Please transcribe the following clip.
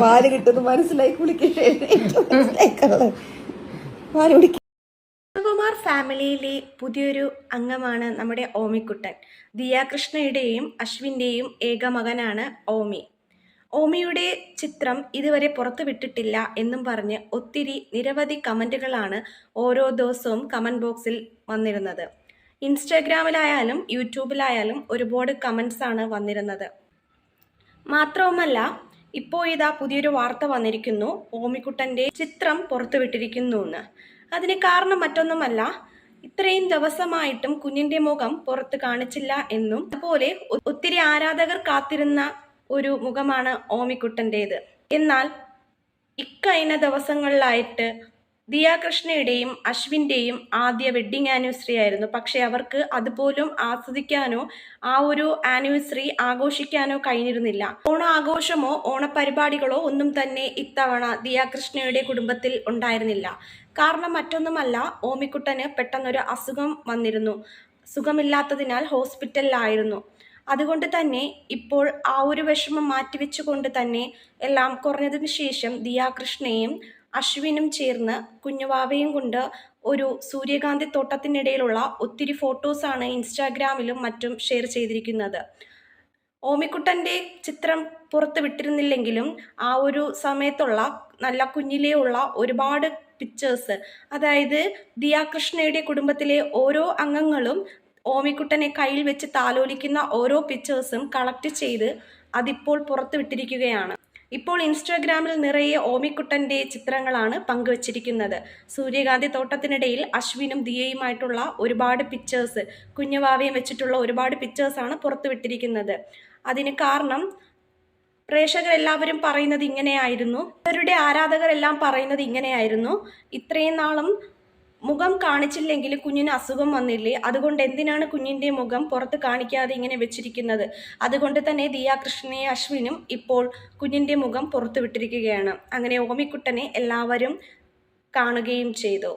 പാൽ കിട്ടുന്നു മനസ്സിലായി കുമാർ ഫാമിലിയിലെ പുതിയൊരു അംഗമാണ് നമ്മുടെ ഓമിക്കുട്ടൻ ദിയാകൃഷ്ണയുടെയും അശ്വിന്റെയും ഏക മകനാണ് ഓമി. ഓമിയുടെ ചിത്രം ഇതുവരെ പുറത്തുവിട്ടിട്ടില്ല എന്നും പറഞ്ഞ് ഒത്തിരി നിരവധി കമന്റുകളാണ് ഓരോ ദിവസവും കമന്റ് ബോക്സിൽ വന്നിരുന്നത്. ഇൻസ്റ്റാഗ്രാമിലായാലും യൂട്യൂബിലായാലും ഒരുപാട് കമൻസ് ആണ് വന്നിരുന്നത്. മാത്രവുമല്ല ഇപ്പോൾ ഇതാ പുതിയൊരു വാർത്ത വന്നിരിക്കുന്നു. ഓമിക്കുട്ടന്റെ ചിത്രം പുറത്തുവിട്ടിരിക്കുന്നു എന്ന് അതിന് കാരണം മറ്റൊന്നുമല്ല. ഇത്രയും ദിവസമായിട്ടും കുഞ്ഞിന്റെ മുഖം പുറത്ത് കാണിച്ചില്ല എന്നും അതുപോലെ ഒത്തിരി ആരാധകർ കാത്തിരുന്ന ഒരു മുഖമാണ് ഓമിക്കുട്ടന്റേത് എന്നാൽ ഇക്കഴിഞ്ഞ ദിവസങ്ങളിലായിട്ട് ദിയാകൃഷ്ണയുടെയും അശ്വിന്റെയും ആദ്യ വെഡ്ഡിങ് ആനിവേഴ്സറി ആയിരുന്നു. പക്ഷേ അവർക്ക് അതുപോലും ആസ്വദിക്കാനോ ആ ഒരു ആനിവേഴ്സറി ആഘോഷിക്കാനോ കഴിഞ്ഞിരുന്നില്ല. ഓണ ഓണാഘോഷമോ ഓണപരിപാടികളോ ഒന്നും തന്നെ ഇത്തവണ ദിയാകൃഷ്ണയുടെ കുടുംബത്തിൽ ഉണ്ടായിരുന്നില്ല. കാരണം മറ്റൊന്നുമല്ല ഓമിക്കുട്ടന് പെട്ടെന്നൊരു അസുഖം വന്നിരുന്നു. സുഖമില്ലാത്തതിനാൽ ഹോസ്പിറ്റലിലായിരുന്നു. അതുകൊണ്ട് തന്നെ ഇപ്പോൾ ആ ഒരു വിഷമം മാറ്റിവെച്ചുകൊണ്ട് തന്നെ എല്ലാം കുറഞ്ഞതിന് ശേഷം ദിയാകൃഷ്ണയും അശ്വിനും ചേർന്ന് കുഞ്ഞുവാവയും കൊണ്ട് ഒരു സൂര്യകാന്തി തോട്ടത്തിനിടയിലുള്ള ഒത്തിരി ഫോട്ടോസാണ് ഇൻസ്റ്റാഗ്രാമിലും മറ്റും ഷെയർ ചെയ്തിരിക്കുന്നത്. ഓമിക്കുട്ടന്റെ ചിത്രം പുറത്ത് വിട്ടിരുന്നില്ലെങ്കിലും ആ ഒരു സമയത്തുള്ള നല്ല കുഞ്ഞിലെയുള്ള ഒരുപാട് പിക്ചേഴ്സ് അതായത് ദിയാകൃഷ്ണയുടെ കുടുംബത്തിലെ ഓരോ അംഗങ്ങളും ഓമിക്കുട്ടനെ കയ്യിൽ വെച്ച് താലോലിക്കുന്ന ഓരോ പിക്ചേഴ്സും കളക്ട് ചെയ്ത് അതിപ്പോൾ പുറത്ത് വിട്ടിരിക്കുകയാണ്. ഇപ്പോൾ ഇൻസ്റ്റാഗ്രാമിൽ നിറയെ ഓമിക്കുട്ടന്റെ ചിത്രങ്ങളാണ് പങ്കുവച്ചിരിക്കുന്നത്. സൂര്യകാന്തി തോട്ടത്തിനിടയിൽ അശ്വിനും ദിയയുമായിട്ടുള്ള ഒരുപാട് പിക്ചേഴ്സ് കുഞ്ഞുവാവയും വെച്ചിട്ടുള്ള ഒരുപാട് പിക്ചേഴ്സാണ് പുറത്തുവിട്ടിരിക്കുന്നത്. അതിന് കാരണം പ്രേക്ഷകരെല്ലാവരും പറയുന്നത് ഇങ്ങനെയായിരുന്നു. ഇവരുടെ ആരാധകരെല്ലാം പറയുന്നത് ഇങ്ങനെയായിരുന്നു. ഇത്രയും നാളും മുഖം കാണിച്ചില്ലെങ്കിൽ കുഞ്ഞിന് അസുഖം വന്നില്ലേ? അതുകൊണ്ട് എന്തിനാണ് കുഞ്ഞിന്റെ മുഖം പുറത്ത് കാണിക്കാതെ ഇങ്ങനെ വെച്ചിരിക്കുന്നത്? അതുകൊണ്ട് തന്നെ ദിയാകൃഷ്ണനെ അശ്വിനും ഇപ്പോൾ കുഞ്ഞിന്റെ മുഖം പുറത്തു വിട്ടിരിക്കുകയാണ്. അങ്ങനെ ഓമിക്കുട്ടനെ എല്ലാവരും കാണുകയും ചെയ്തു.